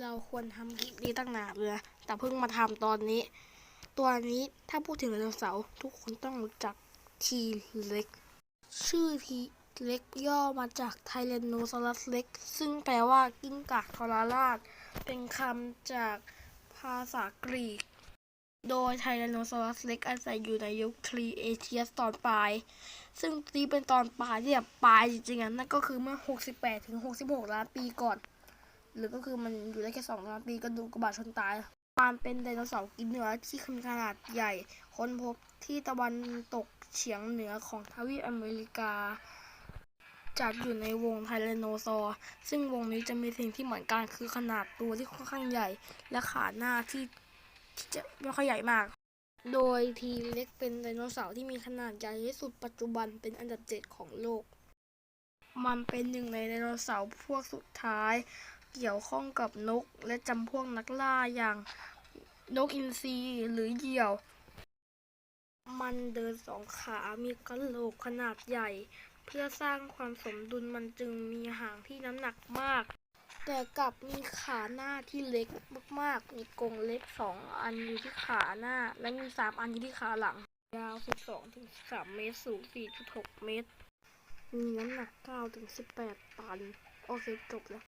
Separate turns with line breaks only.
เราควรทำคลิปนี้ตั้งนานเลยแต่เพิ่งมาทำตอนนี้ ตัวนี้ถ้าพูดถึงไดโนเสาร์ทุกคนต้องรู้จักทีเล็ก ชื่อทีเล็กย่อมาจากไทเลนโนซอรัสเล็ก ซึ่งแปลว่ากิ้งก่าทรราช เป็นคำจากภาษากรีก โดยไทเลนโนซอรัสเล็กอาศัยอยู่ในยุคครีเอเชียสตอนปลาย ซึ่งนี่เป็นตอนปลายที่แบบปลายจริงๆนั่นก็คือเมื่อ 68ถึง66 ล้านปีก่อน หรือก็คือมันอยู่ได้แค่2ล้านปีก็ดูกระบาดชนตายความเป็นไดโนเสาร์กินเนื้อที่ขนาดใหญ่ ค้นพบที่ตะวันตกเฉียงเหนือของทวีปอเมริกา จัดอยู่ในวงไทแรโนซอร์ซึ่งวงนี้จะมีสิ่งที่เหมือนกันคือขนาดตัวที่ค่อนข้างใหญ่ และขาหน้าที่ที่จะไม่ค่อยใหญ่มาก โดยทีเล็กเป็นไดโนเสาร์ที่มีขนาดใหญ่ที่สุดปัจจุบันเป็นอันดับเจ็ดของโลก มันเป็นหนึ่งในไดโนเสาร์พวกสุดท้าย เกี่ยวข้องกับนกและจำพวกนักล่าอย่างนกอินทรีหรือเหยี่ยว มันเดินสองขา มีกระโหลกขนาดใหญ่ เพื่อสร้างความสมดุลมันจึงมีหางที่น้ำหนักมาก แต่กลับมีขาหน้าที่เล็กมากๆ มีกรงเล็กสองอันอยู่ที่ขาหน้า และมีสามอันอยู่ที่ขาหลัง ยาว 12ถึง13 เมตร สูง 4.6 เมตร มีน้ำหนัก9ถึง18 ตัน โอเค จบแล้ว